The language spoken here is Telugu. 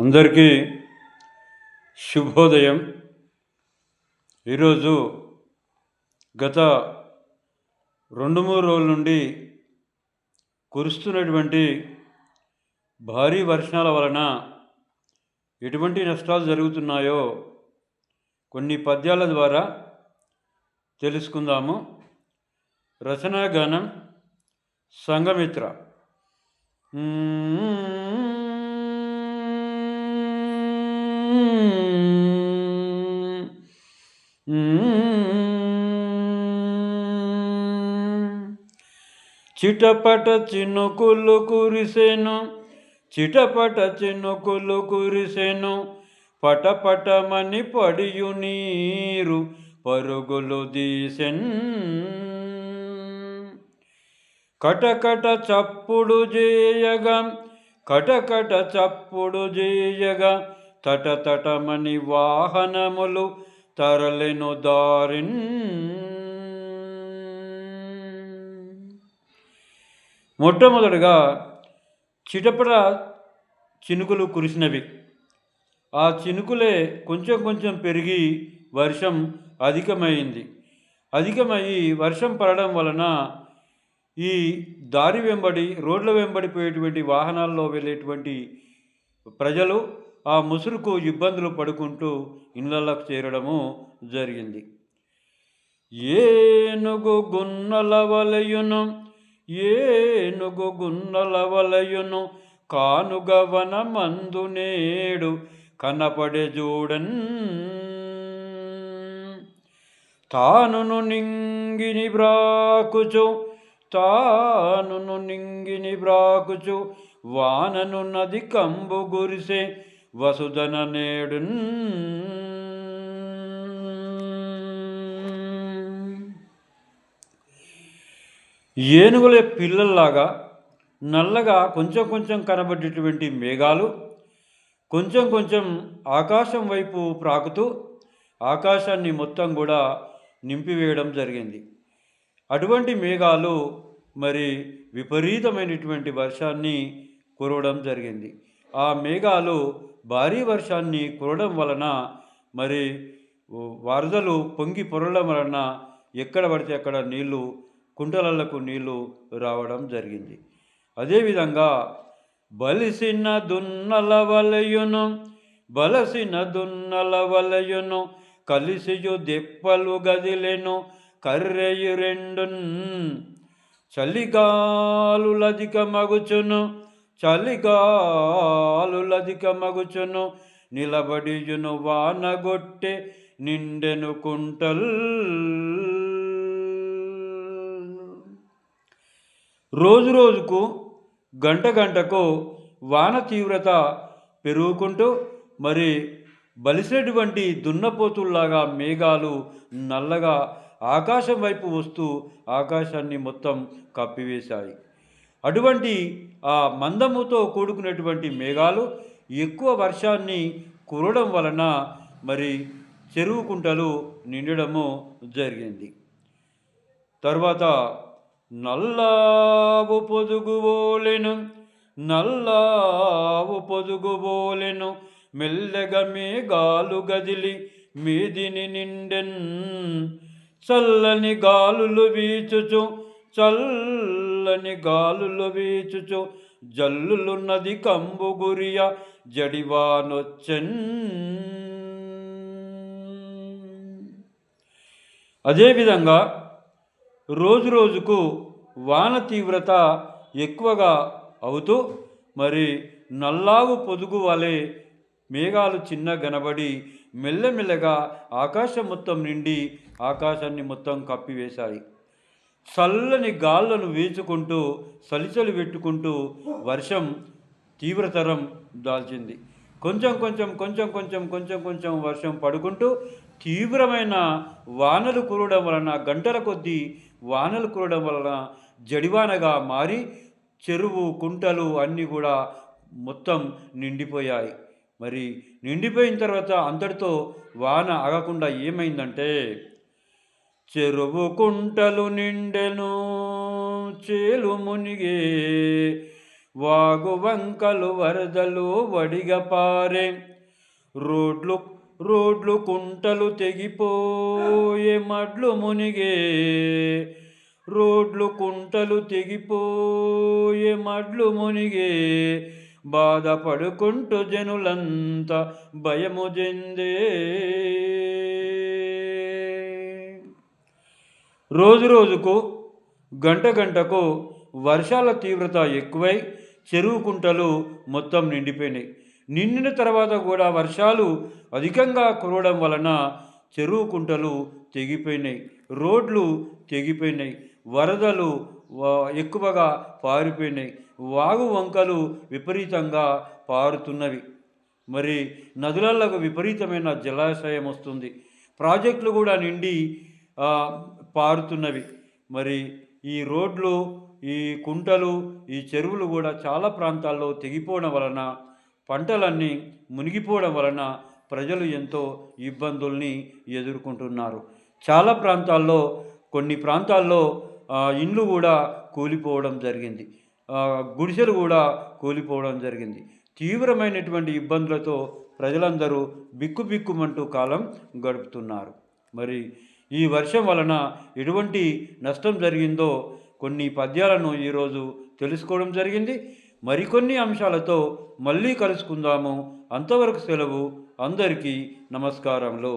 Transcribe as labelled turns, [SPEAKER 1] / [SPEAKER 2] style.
[SPEAKER 1] అందరికీ శుభోదయం. ఈరోజు గత రెండు మూడు రోజుల నుండి కురుస్తున్నటువంటి భారీ వర్షాల వలన ఎటువంటి నష్టాలు జరుగుతున్నాయో కొన్ని పద్యాల ద్వారా తెలుసుకుందాము. రచనా గానం సంఘమిత్ర. చిటపట చినుకులు కురిసెను చిటపట చినుకులు కురిసెను పటపటమని పడియు నీరు పరుగులు దీసెన్ కటకట చప్పుడు చేయగా కటకట చప్పుడు చేయగా తటతటమని వాహనములు తరలెను దారిన్. మొట్టమొదటిగా చిటపట చినుకులు కురిసినవి. ఆ చినుకులే కొంచెం కొంచెం పెరిగి వర్షం అధికమైంది. అధికమయ్యి వర్షం పడడం వలన ఈ దారి వెంబడి రోడ్ల వెంబడి పోయేటువంటి వాహనాల్లో వెళ్ళేటువంటి ప్రజలు ఆ ముసురుకు ఇబ్బందులు పడుకుంటూ ఇళ్ళకు చేరడము జరిగింది. ఏనుగు గున్నల వలయును ఏనుగు గున్నల వలయును కానుగవన మందు నేడు కనపడే చూడన్ తానును నింగిని బ్రాకుచు తానును నింగిని బ్రాకుచు వానను నది కంబు గురిసే వసుధన నేడు ఏనుగుల పిల్లల్లాగా నల్లగా కొంచెం కొంచెం కనబడేటువంటి మేఘాలు కొంచెం కొంచెం ఆకాశం వైపు ప్రాకుతూ ఆకాశాన్ని మొత్తం కూడా నింపివేయడం జరిగింది. అటువంటి మేఘాలు మరి విపరీతమైనటువంటి వర్షాన్ని కురవడం జరిగింది. ఆ మేఘాలు భారీ వర్షాన్ని కురవడం వలన మరి వరదలు పొంగి పొరడం వలన ఎక్కడ పడితే అక్కడ నీళ్ళు కుంటలలకు నీళ్ళు రావడం జరిగింది. అదేవిధంగా బలిసిన దున్నల వలయును బలసిన దున్నల వలయును కలిసియు దెప్పలు గదిలెను కర్రెయు రెండున్ చలిగాలులధిక మగుచును చలిగాలులధిక మగుచును నిలబడియును వానగొట్టె నిండెను కుంటల్. రోజు రోజుకు గంట గంటకు వాన తీవ్రత పెరుగుకుంటూ మరి బలిసినటువంటి దున్నపోతుల్లాగా మేఘాలు నల్లగా ఆకాశం వైపు వస్తూ ఆకాశాన్ని మొత్తం కప్పివేశాయి. అటువంటి ఆ మందముతో కూడుకున్నటువంటి మేఘాలు ఎక్కువ వర్షాన్ని కురవడం వలన మరి చెరువు కుంటలు నిండడము జరిగింది. తర్వాత నల్లావు పొదుగుబోలెను నల్లావు పొదుగుబోలెను మెల్లగా మేఘాలు గదిలి మీదిని నిండెన్ చల్లని గాలులు వీచుచు చల్లని గాలులు వీచుచు జల్లులు నది కంబు గురియ జడివానొచ్చెన్. అదేవిధంగా రోజు రోజుకు వాన తీవ్రత ఎక్కువగా అవుతూ మరి నల్లావు పొదుగు వలె మేఘాలు చిన్న గనబడి మెల్లమెల్లగా ఆకాశం మొత్తం నిండి ఆకాశాన్ని మొత్తం కప్పివేశాయి. చల్లని గాళ్ళను వీచుకుంటూ సలిచలు పెట్టుకుంటూ వర్షం తీవ్రతరం దాల్చింది. కొంచెం కొంచెం కొంచెం కొంచెం కొంచెం కొంచెం వర్షం పడుకుంటూ తీవ్రమైన వానలు కురవడం వలన గంటల కొద్దీ వానలు కురవడం వలన జడివానగా మారి చెరువు కుంటలు అన్నీ కూడా మొత్తం నిండిపోయాయి. మరి నిండిపోయిన తర్వాత అంతటితో వాన ఆగకుండా ఏమైందంటే చెరువు కుంటలు నిండెను చేలు మునిగే. వాగు వంకలు వరదలు వడిగపారే. రోడ్లు రోడ్లు కుంటలు తెగిపోయే మడ్లు మునిగే. రోడ్లు కుంటలు తెగిపోయే మడ్లు మునిగే. బాధపడుకుంటూ జనులంతా భయము చెందే. రోజు రోజుకు గంట గంటకు వర్షాల తీవ్రత ఎక్కువై చెరువు కుంటలు మొత్తం నిండిపోయినాయి. నిండిన తర్వాత కూడా వర్షాలు అధికంగా కురవడం వలన చెరువు కుంటలు తెగిపోయినాయి. రోడ్లు తెగిపోయినాయి. వరదలు ఎక్కువగా పారిపోయినాయి. వాగు వంకలు విపరీతంగా పారుతున్నవి. మరి నదులలో విపరీతమైన జలాశయం వస్తుంది. ప్రాజెక్టులు కూడా నిండి పారుతున్నవి. మరి ఈ రోడ్లు ఈ కుంటలు ఈ చెరువులు కూడా చాలా ప్రాంతాల్లో తెగిపోవడం వలన పంటలన్నీ మునిగిపోవడం వలన ప్రజలు ఎంతో ఇబ్బందుల్ని ఎదుర్కొంటున్నారు. చాలా ప్రాంతాల్లో కొన్ని ప్రాంతాల్లో ఇండ్లు కూడా కూలిపోవడం జరిగింది. గుడిసెలు కూడా కూలిపోవడం జరిగింది. తీవ్రమైనటువంటి ఇబ్బందులతో ప్రజలందరూ బిక్కుబిక్కుమంటూ కాలం గడుపుతున్నారు. మరి ఈ వర్షం వలన ఎటువంటి నష్టం జరిగిందో కొన్ని పద్యాలను ఈరోజు తెలుసుకోవడం జరిగింది. మరికొన్ని అంశాలతో మళ్ళీ కలుసుకుందాము. అంతవరకు సెలవు అందరికీ నమస్కారములు.